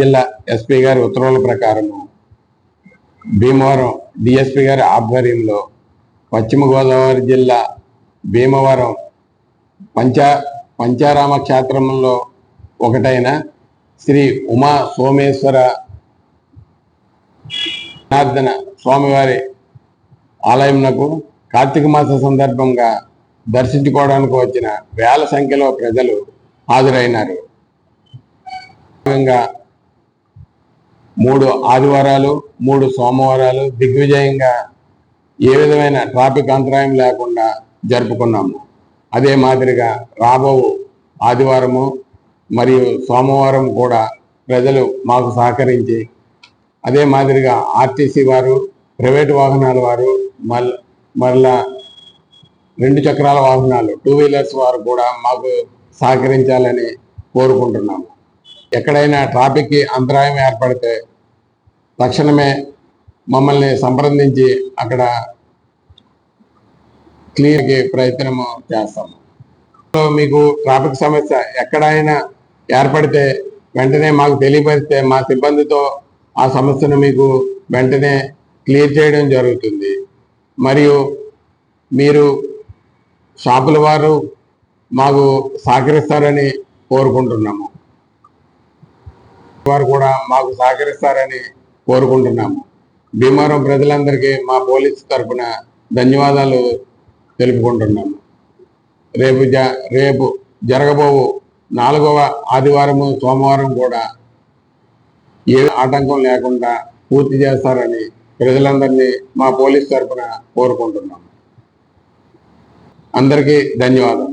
జిల్లా ఎస్పీ గారి ఉత్తర్వుల ప్రకారము భీమవరం డిఎస్పీ గారి ఆధ్వర్యంలో పశ్చిమ గోదావరి జిల్లా భీమవరం పంచా పంచారామ క్షేత్రంలో ఒకటైన శ్రీ ఉమా సోమేశ్వర జనార్దన స్వామివారి ఆలయంనకు కార్తీక మాస సందర్భంగా దర్శించుకోవడానికి వచ్చిన వేల సంఖ్యలో ప్రజలు హాజరైనారు. మూడు ఆదివారాలు మూడు సోమవారాలు దిగ్విజయంగా ఏ విధమైన ట్రాఫిక్ అంతరాయం లేకుండా జరుపుకున్నాము. అదే మాదిరిగా రాబో ఆదివారము మరియు సోమవారం కూడా ప్రజలు మాకు సహకరించి అదే మాదిరిగా ఆర్టీసీ వారు ప్రైవేటు వాహనాల వారు మళ్ళీ మరలా రెండు చక్రాల వాహనాలు టూ వీలర్స్ వారు కూడా మాకు సహకరించాలని కోరుకుంటున్నాము. ఎక్కడైనా ట్రాఫిక్కి అంతరాయం ఏర్పడితే తక్షణమే మమ్మల్ని సంప్రదించి అక్కడ క్లియర్కి ప్రయత్నము చేస్తాము. సో మీకు ట్రాఫిక్ సమస్య ఎక్కడైనా ఏర్పడితే వెంటనే మాకు తెలియపరిస్తే మా సిబ్బందితో ఆ సమస్యను మీకు వెంటనే క్లియర్ చేయడం జరుగుతుంది. మరియు మీరు షాపుల వారు మాకు సహకరిస్తారని కోరుకుంటున్నాము. వారు కూడా మాకు సహకరిస్తారని కోరుకుంటున్నాము. భీమవరం ప్రజలందరికీ మా పోలీసు తరఫున ధన్యవాదాలు తెలుపుకుంటున్నాము. రేపు జ రేపు జరగబోవు నాలుగవ ఆదివారము సోమవారం కూడా ఏ ఆటంకం లేకుండా పూర్తి చేస్తారని ప్రజలందరినీ మా పోలీస్ తరఫున కోరుకుంటున్నాము. అందరికీ ధన్యవాదాలు.